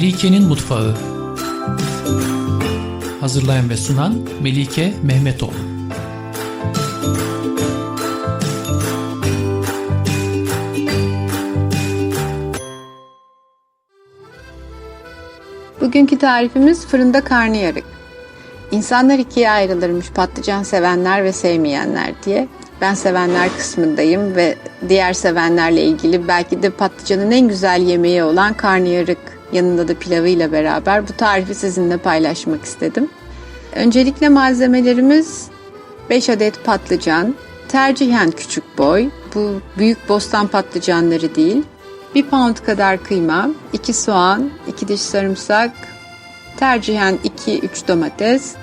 Melike'nin Mutfağı Hazırlayan ve sunan Melike Mehmetoğlu Bugünkü tarifimiz fırında karnıyarık. İnsanlar ikiye ayrılırmış patlıcan sevenler ve sevmeyenler diye. Ben sevenler kısmındayım ve diğer sevenlerle ilgili belki de patlıcanın en güzel yemeği olan karnıyarık yanında da pilavıyla beraber bu tarifi sizinle paylaşmak istedim. Öncelikle malzemelerimiz 5 adet patlıcan, tercihen küçük boy, bu büyük bostan patlıcanları değil, 1 pound kadar kıyma, 2 soğan, 2 diş sarımsak, tercihen 2-3 domates,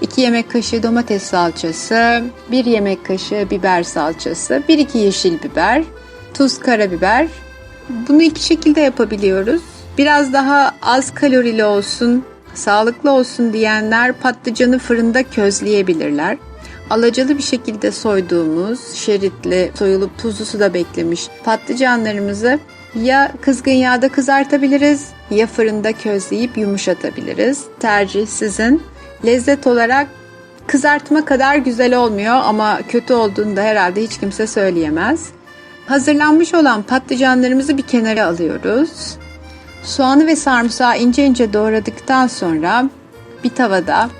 2 yemek kaşığı domates salçası, 1 yemek kaşığı biber salçası, 1-2 yeşil biber, tuz, karabiber. Bunu iki şekilde yapabiliyoruz. Biraz daha az kalorili olsun, sağlıklı olsun diyenler patlıcanı fırında közleyebilirler. Alacalı bir şekilde soyduğumuz, şeritli, soyulup tuzlu suda beklemiş patlıcanlarımızı ya kızgın yağda kızartabiliriz ya fırında közleyip yumuşatabiliriz. Tercih sizin. Lezzet olarak kızartma kadar güzel olmuyor ama kötü olduğunu da herhalde hiç kimse söyleyemez. Hazırlanmış olan patlıcanlarımızı bir kenara alıyoruz. Soğanı ve sarımsağı ince ince doğradıktan sonra bir tavada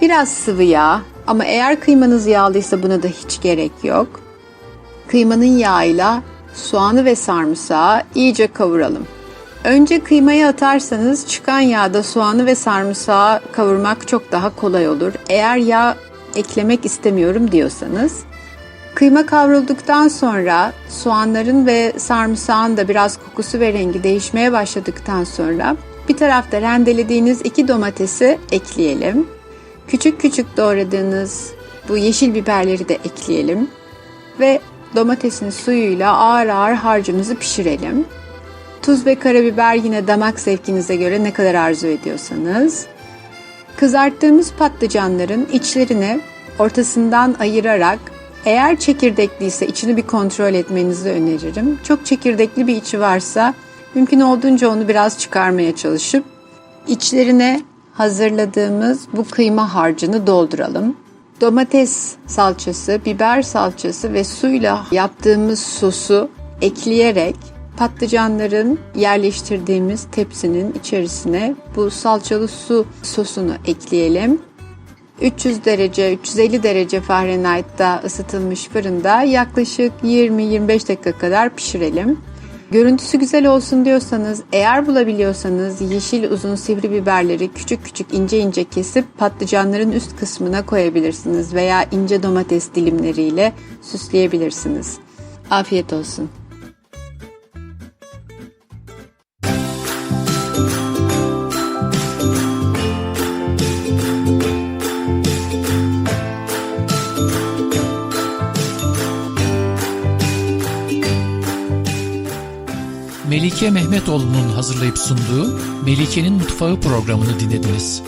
biraz sıvı yağ ama eğer kıymanız yağlıysa buna da hiç gerek yok. Kıymanın yağıyla soğanı ve sarımsağı iyice kavuralım. Önce kıymayı atarsanız çıkan yağda soğanı ve sarımsağı kavurmak çok daha kolay olur. Eğer yağ eklemek istemiyorum diyorsanız. Kıyma kavrulduktan sonra soğanların ve sarımsağın da biraz kokusu ve rengi değişmeye başladıktan sonra bir tarafta rendelediğiniz iki domatesi ekleyelim. Küçük küçük doğradığınız bu yeşil biberleri de ekleyelim ve domatesin suyuyla ağır ağır harcımızı pişirelim. Tuz ve karabiber yine damak zevkinize göre ne kadar arzu ediyorsanız. Kızarttığımız patlıcanların içlerini ortasından ayırarak eğer çekirdekliyse içini bir kontrol etmenizi öneririm. Çok çekirdekli bir içi varsa mümkün olduğunca onu biraz çıkarmaya çalışıp içlerine hazırladığımız bu kıyma harcını dolduralım. Domates salçası, biber salçası ve suyla yaptığımız sosu ekleyerek patlıcanların yerleştirdiğimiz tepsinin içerisine bu salçalı su sosunu ekleyelim. 300 derece, 350 derece Fahrenheit'ta ısıtılmış fırında yaklaşık 20-25 dakika kadar pişirelim. Görüntüsü güzel olsun diyorsanız, eğer bulabiliyorsanız yeşil uzun sivri biberleri küçük küçük ince ince kesip patlıcanların üst kısmına koyabilirsiniz veya ince domates dilimleriyle süsleyebilirsiniz. Afiyet olsun. Melike Mehmetoğlu'nun hazırlayıp sunduğu Melike'nin Mutfağı programını dinlediniz.